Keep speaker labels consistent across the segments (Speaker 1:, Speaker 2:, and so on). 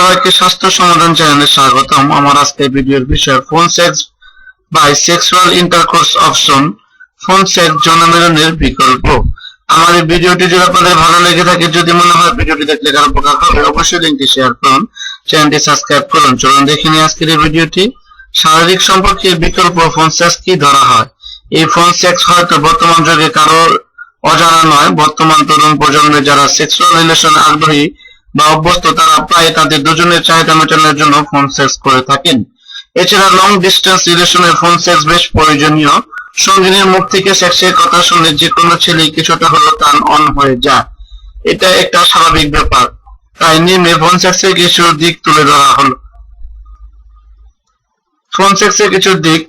Speaker 1: সবাইকে স্বাস্থ্য সমাধান চ্যানেলে স্বাগতম। আমার আজকের ভিডিওর বিষয় phone sex by sexual intercourse option, phone sex জনমেলনের বিকল্প। আমার এই ভিডিওটি যদি আপনাদের ভালো লেগে থাকে, যদি মনে হয় ভিডিওটি দেখলে কারও উপকার হবে, অবশ্যই লিঙ্কটি শেয়ার করুন চ্যানেলটি সাবস্ক্রাইব করুন। চলুন দেখে নিই আজকের এই ভিডিওটি। শারীরিক সম্পর্কের বিকল্প ফোন সেক্স কি ধরা হয়? এই ফোন সেক্স হয়তো বর্তমান যুগে কারোর অজানা নয়। বর্তমান তরুণ প্রজন্মে যারা সেক্সুয়াল রিলেশনে আগ্রহী বা অভ্যস্ত তারা প্রায় তাদের দুজনের চাহিদা মেটানোর জন্য ফোন সেক্স করে থাকেন। এছাড়া লং ডিস্টেন্স রিলেশনে ফোন সেক্স বেশ প্রয়োজনীয়। সঙ্গিনীর মুখ থেকে সেক্সের কথা শুনে যে কোনো ছেলে কিছুটা হলো টান অন হয়ে যায়। এটা একটা স্বাভাবিক ব্যাপার। তাই নিম্নে ফোন সেক্সের কিছু দিক তুলে ধরা হলো। ফোন সেক্সের কিছু দিক।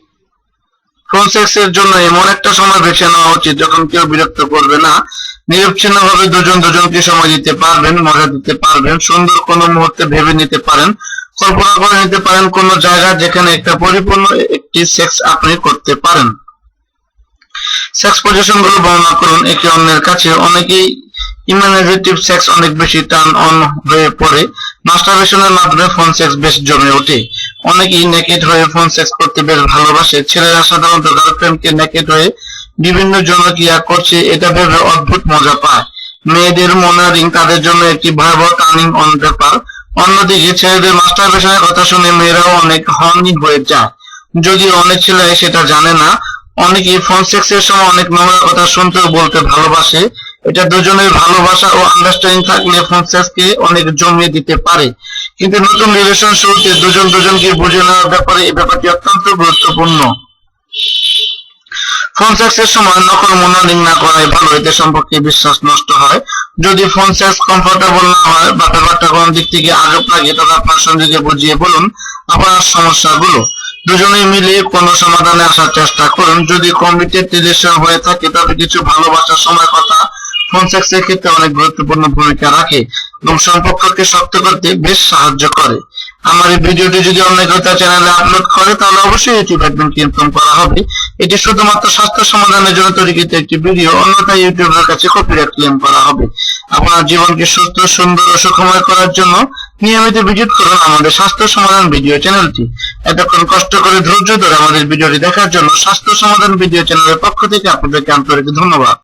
Speaker 1: ফোন সেক্সের জন্য এমন একটা সময় বেছে নেওয়া উচিত যখন কেউ বিরক্ত করবে না। নিরবচ্ছিন্ন ভাবে দুজন দুজনকে সময় দিতে পারবেন, মজা দিতে পারবেন, সুন্দর কোনো মুহূর্তে ভেবে নিতে পারেন, কল্পনা করে নিতে পারেন কোন জায়গা যেখানে একটা পরিপূর্ণ একটি সেক্স আপনি করতে পারেন। সেক্স পজিশনগুলো বর্ণনা করুন, একে অন্যের কাছে। অনেকেই ইমাজিনেটিভ সেক্স অনেক বেশি টার্ন অন হয়ে পড়ে। মাস্টারবেশনের মাধ্যমে ফোন সেক্স বেশ জমে ওঠে। অনেকেই নেকেড হয়ে ফোন সেক্স করতে বেশ ভালোবাসে। ছেলেরা সাধারণত গার্লফ্রেন্ডকে নেকেড হয়ে বিভিন্ন জনক্রিয়া করছে, এটা ভেবে অদ্ভুত মজা পায়। মেয়েদের মনারিং তাদের জন্য একটি ভয়াবহ টার্নিং অন ব্যাপার অন্যদিকে ছেলেদের মাস্টারবেশনের কথা শুনে মেয়েরাও অনেক হর্নি হয়ে যায়। যদিও অনেক ছেলে সেটা জানে না অনেকে ফোন সেক্সের সময় অনেক নোংরা কথা শুনতে ও বলতে ভালোবাসে। এটা দুজনের ভালোবাসা ও আন্ডারস্ট্যান্ডিং থাকলে ফোন সেক্সকে অনেক জমিয়ে দিতে পারে। কিন্তু নতুন রিলেশন শুরুতে দুজন দুজনকে বুঝে নেওয়ার ব্যাপারে এই ব্যাপারটি অত্যন্ত গুরুত্বপূর্ণ। ফোন সেক্সের সময় নকল মনোনিং না করাই ভালো এতে সম্পর্কে বিশ্বাস নষ্ট হয়। যদি ফোন সেক্স কমফোর্টেবল না হয় বা ব্যাপারটা কোন দিক থেকে আজব লাগে, তবে আপনার সঙ্গীকে বুঝিয়ে বলুন আপনার সমস্যাগুলো। দুজনে মিলে কোনো সমাধানে আসার চেষ্টা করুন। যদি কমিটেড রিলেশন হয়ে থাকে, তবে কিছু ভালোবাসার সময় কথা ফোন সেক্সের ক্ষেত্রে অনেক গুরুত্বপূর্ণ ভূমিকা রাখে এবং সম্পর্ককে শক্ত করতে বেশ সাহায্য করে। আমার এই ভিডিওটি যদি অন্য কেউ তার চ্যানেলে আপলোড করে, তাহলে অবশ্যই ইউটিউব অ্যাডমিনকে ইনফর্ম করা হবে। এটি শুধুমাত্র স্বাস্থ্য সমাধানের জন্য তৈরিকৃত একটি ভিডিও অন্যথায় ইউটিউবের কাছে কপিরাইট ক্লেম করা হবে। আপনার জীবনকে সুস্থ, সুন্দর ও সুখময় করার জন্য নিয়মিত ভিজিট করুন আমাদের স্বাস্থ্য সমাধান ভিডিও চ্যানেলটি এতক্ষণ কষ্ট করে ধৈর্য ধরে আমাদের ভিডিওটি দেখার জন্য স্বাস্থ্য সমাধান ভিডিও চ্যানেলের পক্ষ থেকে আপনাদেরকে আন্তরিক ধন্যবাদ।